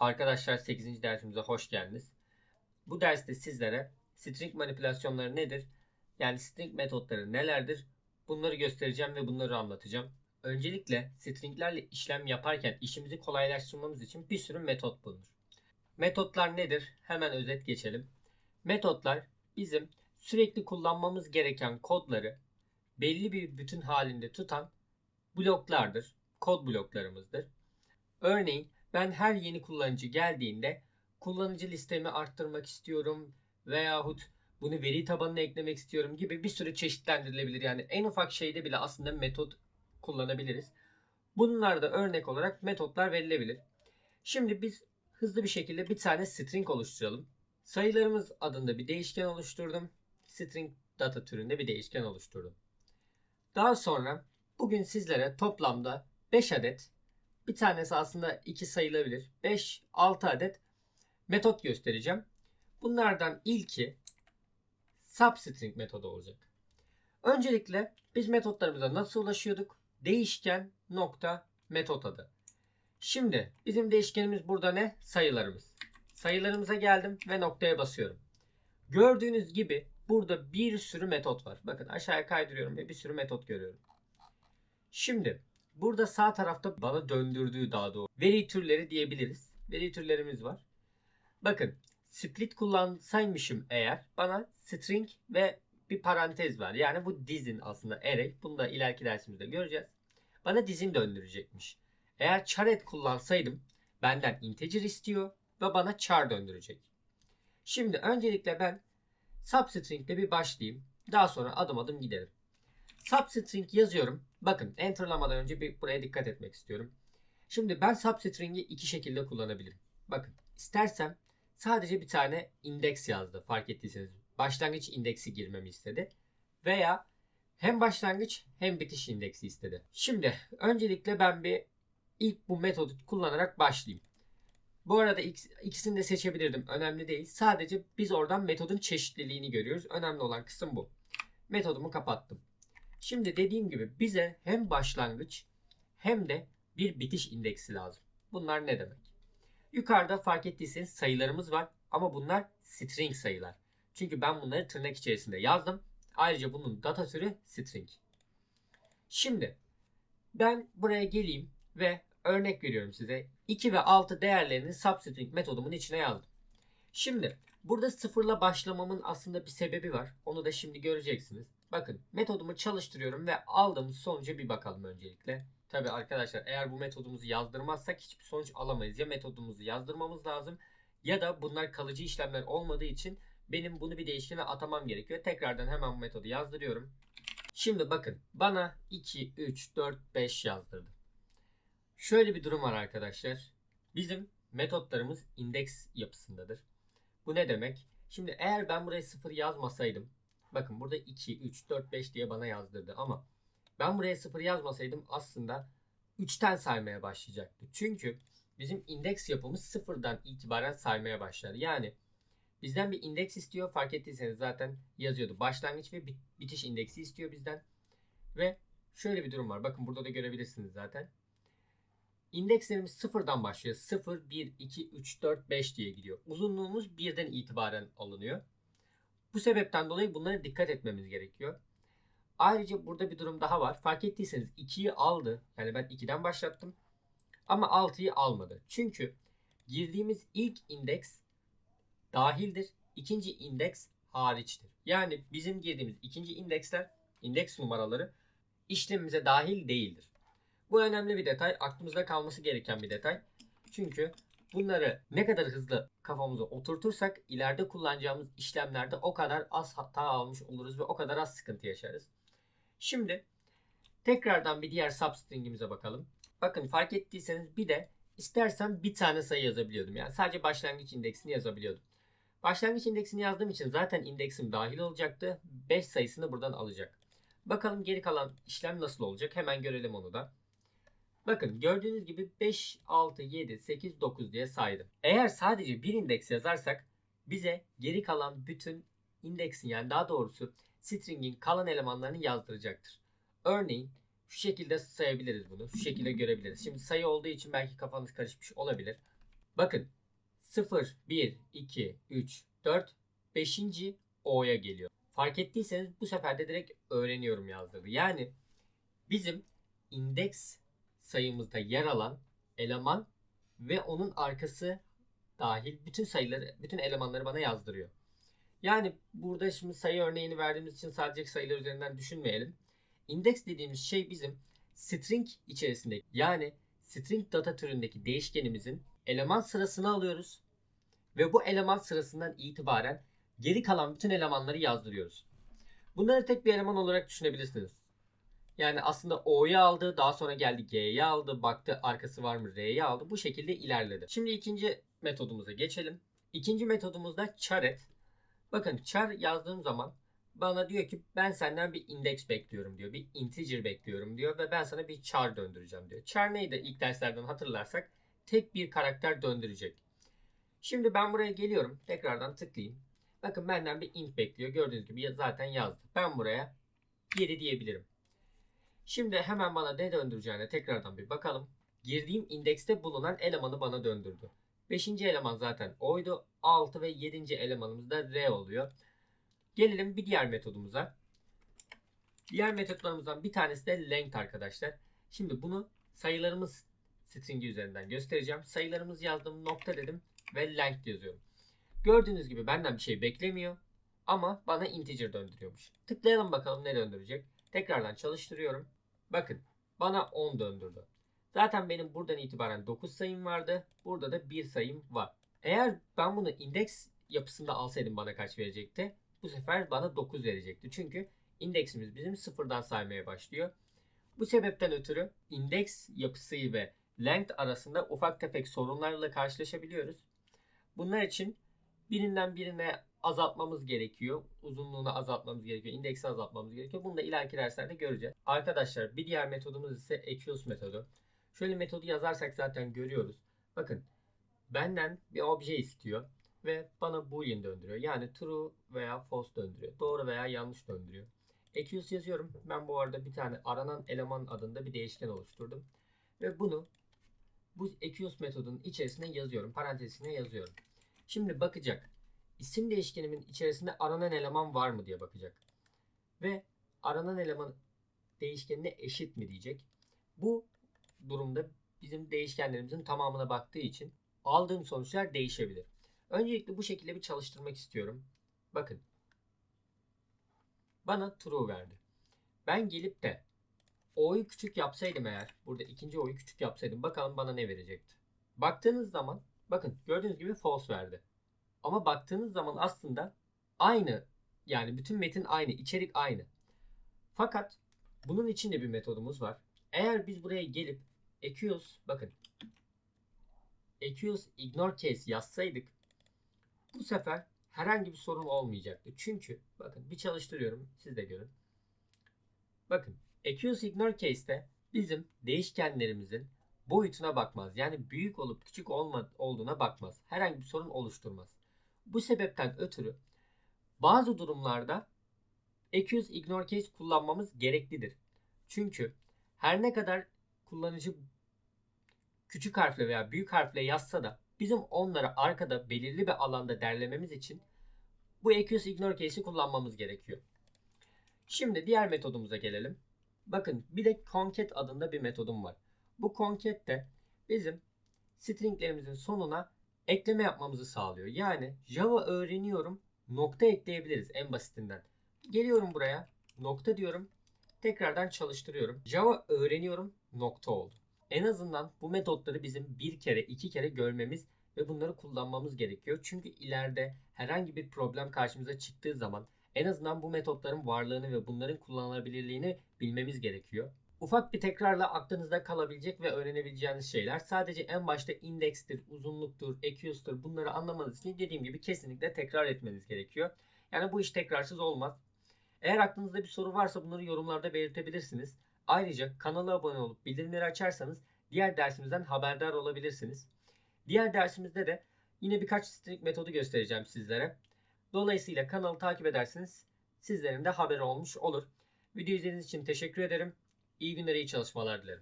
Arkadaşlar 8. dersimize hoş geldiniz. Bu derste sizlere string manipülasyonları nedir? Yani string metotları nelerdir? Bunları göstereceğim ve bunları anlatacağım. Öncelikle stringlerle işlem yaparken işimizi kolaylaştırmamız için bir sürü metot bulunur. Metotlar nedir? Hemen özet geçelim. Metotlar bizim sürekli kullanmamız gereken kodları belli bir bütün halinde tutan bloklardır. Kod bloklarımızdır. Örneğin ben her yeni kullanıcı geldiğinde kullanıcı listemi arttırmak istiyorum veyahut bunu veri tabanına eklemek istiyorum gibi bir sürü çeşitlendirilebilir. Yani en ufak şeyde bile aslında metot kullanabiliriz. Bunlar da örnek olarak metotlar verilebilir. Şimdi biz hızlı bir şekilde bir tane string oluşturalım. Sayılarımız adında bir değişken oluşturdum. String data türünde bir değişken oluşturdum. Daha sonra bugün sizlere toplamda 5 adet bir tanesi aslında 2 sayılabilir. 5 6 adet metot göstereceğim. Bunlardan ilki substring metodu olacak. Öncelikle biz metotlarımıza nasıl ulaşıyorduk? Değişken nokta metot adı. Şimdi bizim değişkenimiz burada ne? Sayılarımız. Sayılarımıza geldim ve noktaya basıyorum. Gördüğünüz gibi burada bir sürü metot var. Bakın aşağıya kaydırıyorum ve bir sürü metot görüyorum. Şimdi burada sağ tarafta bana döndürdüğü daha doğru veri türleri diyebiliriz. Veri türlerimiz var. Bakın split kullansaymışım eğer bana string ve bir parantez var. Yani bu dizin aslında array. Bunu da ileriki dersimizde göreceğiz. Bana dizin döndürecekmiş. Eğer charet kullansaydım benden integer istiyor ve bana char döndürecek. Şimdi öncelikle ben substring ile bir başlayayım. Daha sonra adım adım gidelim. Substring yazıyorum. Bakın enterlamadan önce bir buraya dikkat etmek istiyorum. Şimdi ben substring'i iki şekilde kullanabilirim. Bakın istersem sadece bir tane indeks yazdı fark ettiyseniz. Başlangıç indeksi girmemi istedi. Veya hem başlangıç hem bitiş indeksi istedi. Şimdi öncelikle ben bir ilk bu metodu kullanarak başlayayım. Bu arada ikisini de seçebilirdim. Önemli değil. Sadece biz oradan metodun çeşitliliğini görüyoruz. Önemli olan kısım bu. Metodumu kapattım. Şimdi dediğim gibi bize hem başlangıç hem de bir bitiş indeksi lazım. Bunlar ne demek? Yukarıda fark ettiyseniz sayılarımız var ama bunlar string sayılar. Çünkü ben bunları tırnak içerisinde yazdım. Ayrıca bunun data türü string. Şimdi ben buraya geleyim ve örnek veriyorum size. 2 ve 6 değerlerini substring metodumun içine yazdım. Şimdi burada sıfırla başlamamın aslında bir sebebi var. Onu da şimdi göreceksiniz. Bakın metodumu çalıştırıyorum ve aldığımız sonuca bir bakalım öncelikle. Tabi arkadaşlar eğer bu metodumuzu yazdırmazsak hiçbir sonuç alamayız. Ya metodumuzu yazdırmamız lazım ya da bunlar kalıcı işlemler olmadığı için benim bunu bir değişkene atamam gerekiyor. Tekrardan hemen bu metodu yazdırıyorum. Şimdi bakın bana 2, 3, 4, 5 yazdırdı. Şöyle bir durum var arkadaşlar. Bizim metotlarımız indeks yapısındadır. Bu ne demek? Şimdi eğer ben buraya 0 yazmasaydım bakın burada 2, 3, 4, 5 diye bana yazdırdı ama ben buraya 0 yazmasaydım aslında 3'ten saymaya başlayacaktı. Çünkü bizim indeks yapımız sıfırdan itibaren saymaya başlar. Yani bizden bir indeks istiyor. Fark ettiyseniz zaten yazıyordu. Başlangıç ve bitiş indeksi istiyor bizden. Ve şöyle bir durum var. Bakın burada da görebilirsiniz zaten. İndekslerimiz sıfırdan başlıyor. 0, 1, 2, 3, 4, 5 diye gidiyor. Uzunluğumuz birden itibaren alınıyor. Bu sebepten dolayı bunlara dikkat etmemiz gerekiyor. Ayrıca burada bir durum daha var. Fark ettiyseniz 2'yi aldı. Yani ben 2'den başlattım. Ama 6'yı almadı. Çünkü girdiğimiz ilk indeks dahildir. İkinci indeks hariçtir. Yani bizim girdiğimiz ikinci indeksler, indeks numaraları işlemimize dahil değildir. Bu önemli bir detay. Aklımızda kalması gereken bir detay. Çünkü bunları ne kadar hızlı kafamıza oturtursak ileride kullanacağımız işlemlerde o kadar az hata almış oluruz ve o kadar az sıkıntı yaşarız. Şimdi tekrardan bir diğer substring'imize bakalım. Bakın fark ettiyseniz bir de istersen bir tane sayı yazabiliyordum. Yani sadece başlangıç indeksini yazabiliyordum. Başlangıç indeksini yazdığım için zaten indeksim dahil olacaktı. 5 sayısını buradan alacak. Bakalım geri kalan işlem nasıl olacak? Hemen görelim onu da. Bakın gördüğünüz gibi 5, 6, 7, 8, 9 diye saydım. Eğer sadece bir indeks yazarsak bize geri kalan bütün indeksin yani daha doğrusu string'in kalan elemanlarını yazdıracaktır. Örneğin şu şekilde sayabiliriz bunu. Şu şekilde görebiliriz. Şimdi sayı olduğu için belki kafanız karışmış olabilir. Bakın 0, 1, 2, 3, 4, 5. O'ya geliyor. Fark ettiyseniz bu sefer de direkt öğreniyorum yazdırdı. Yani bizim indeks sayımızda yer alan eleman ve onun arkası dahil bütün sayıları, bütün elemanları bana yazdırıyor. Yani burada şimdi sayı örneğini verdiğimiz için sadece sayılar üzerinden düşünmeyelim. İndeks dediğimiz şey bizim string içerisinde yani string data türündeki değişkenimizin eleman sırasını alıyoruz ve bu eleman sırasından itibaren geri kalan bütün elemanları yazdırıyoruz. Bunları tek bir eleman olarak düşünebilirsiniz. Yani aslında O'yu aldı, daha sonra geldi G'ye aldı, baktı arkası var mı R'ye aldı. Bu şekilde ilerledi. Şimdi ikinci metodumuza geçelim. İkinci metodumuzda charet. Bakın char yazdığım zaman bana diyor ki ben senden bir indeks bekliyorum diyor. Bir integer bekliyorum diyor ve ben sana bir char döndüreceğim diyor. Char neydi ilk derslerden hatırlarsak tek bir karakter döndürecek. Şimdi ben buraya geliyorum. Tekrardan tıklayayım. Bakın benden bir int bekliyor. Gördüğünüz gibi zaten yazdı. Ben buraya 7 diyebilirim. Şimdi hemen bana ne döndüreceğine tekrardan bir bakalım. Girdiğim indekste bulunan elemanı bana döndürdü. 5. eleman zaten oydu. 6 ve 7. elemanımız da R oluyor. Gelelim bir diğer metodumuza. Diğer metotlarımızdan bir tanesi de length arkadaşlar. Şimdi bunu sayılarımız stringi üzerinden göstereceğim. Sayılarımız yazdım nokta dedim ve length yazıyorum. Gördüğünüz gibi benden bir şey beklemiyor ama bana integer döndürüyormuş. Tıklayalım bakalım ne döndürecek. Tekrardan çalıştırıyorum. Bakın bana 10 döndürdü. Zaten benim buradan itibaren 9 sayım vardı. Burada da 1 sayım var. Eğer ben bunu indeks yapısında alsaydım bana kaç verecekti? Bu sefer bana 9 verecekti. Çünkü indeksimiz bizim sıfırdan saymaya başlıyor. Bu sebepten ötürü indeks yapısı ve length arasında ufak tefek sorunlarla karşılaşabiliyoruz. Bunlar için birinden birine azaltmamız gerekiyor. Uzunluğunu azaltmamız gerekiyor. indeksi azaltmamız gerekiyor. Bunu da ileriki derslerde göreceğiz. Arkadaşlar bir diğer metodumuz ise Equius metodu. Şöyle metodu yazarsak zaten görüyoruz. Bakın benden bir obje istiyor ve bana boolean döndürüyor. Yani true veya false döndürüyor. Doğru veya yanlış döndürüyor. Equius yazıyorum. Ben bu arada bir tane aranan eleman adında bir değişken oluşturdum. Ve bunu bu Equius metodunun içerisine yazıyorum. Parantezine yazıyorum. Şimdi bakacak. İsim değişkenimin içerisinde aranan eleman var mı diye bakacak. Ve aranan eleman değişkenine eşit mi diyecek. Bu durumda bizim değişkenlerimizin tamamına baktığı için aldığım sonuçlar değişebilir. Öncelikle bu şekilde bir çalıştırmak istiyorum. Bakın. Bana true verdi. Ben gelip de o'yu küçük yapsaydım eğer, burada ikinci o'yu küçük yapsaydım bakalım bana ne verecekti. Baktığınız zaman bakın gördüğünüz gibi false verdi. Ama baktığınız zaman aslında aynı yani bütün metin aynı, içerik aynı. Fakat bunun için de bir metodumuz var. Eğer biz buraya gelip Equius bakın Equius ignore case yazsaydık bu sefer herhangi bir sorun olmayacaktı. Çünkü bakın bir çalıştırıyorum siz de görün. Bakın Equius ignore case'te bizim değişkenlerimizin boyutuna bakmaz. Yani büyük olup küçük olma, olduğuna bakmaz. Herhangi bir sorun oluşturmaz. Bu sebepten ötürü bazı durumlarda Equius ignore case kullanmamız gereklidir. Çünkü her ne kadar kullanıcı küçük harfle veya büyük harfle yazsa da bizim onları arkada belirli bir alanda derlememiz için bu Equius ignore case'i kullanmamız gerekiyor. Şimdi diğer metodumuza gelelim. Bakın bir de concat adında bir metodum var. Bu concat de bizim stringlerimizin sonuna ekleme yapmamızı sağlıyor. Yani Java öğreniyorum nokta ekleyebiliriz en basitinden. Geliyorum buraya nokta diyorum. Tekrardan çalıştırıyorum. Java öğreniyorum nokta oldu. En azından bu metotları bizim bir kere iki kere görmemiz ve bunları kullanmamız gerekiyor. Çünkü ileride herhangi bir problem karşımıza çıktığı zaman en azından bu metotların varlığını ve bunların kullanılabilirliğini bilmemiz gerekiyor. Ufak bir tekrarla aklınızda kalabilecek ve öğrenebileceğiniz şeyler. Sadece en başta indekstir, uzunluktur, equius'tur bunları anlamanız için dediğim gibi kesinlikle tekrar etmeniz gerekiyor. Yani bu iş tekrarsız olmaz. Eğer aklınızda bir soru varsa bunları yorumlarda belirtebilirsiniz. Ayrıca kanala abone olup bildirimleri açarsanız diğer dersimizden haberdar olabilirsiniz. Diğer dersimizde de yine birkaç string metodu göstereceğim sizlere. Dolayısıyla kanalı takip ederseniz sizlerin de haberi olmuş olur. Video izlediğiniz için teşekkür ederim. İyi günler, iyi çalışmalar dilerim.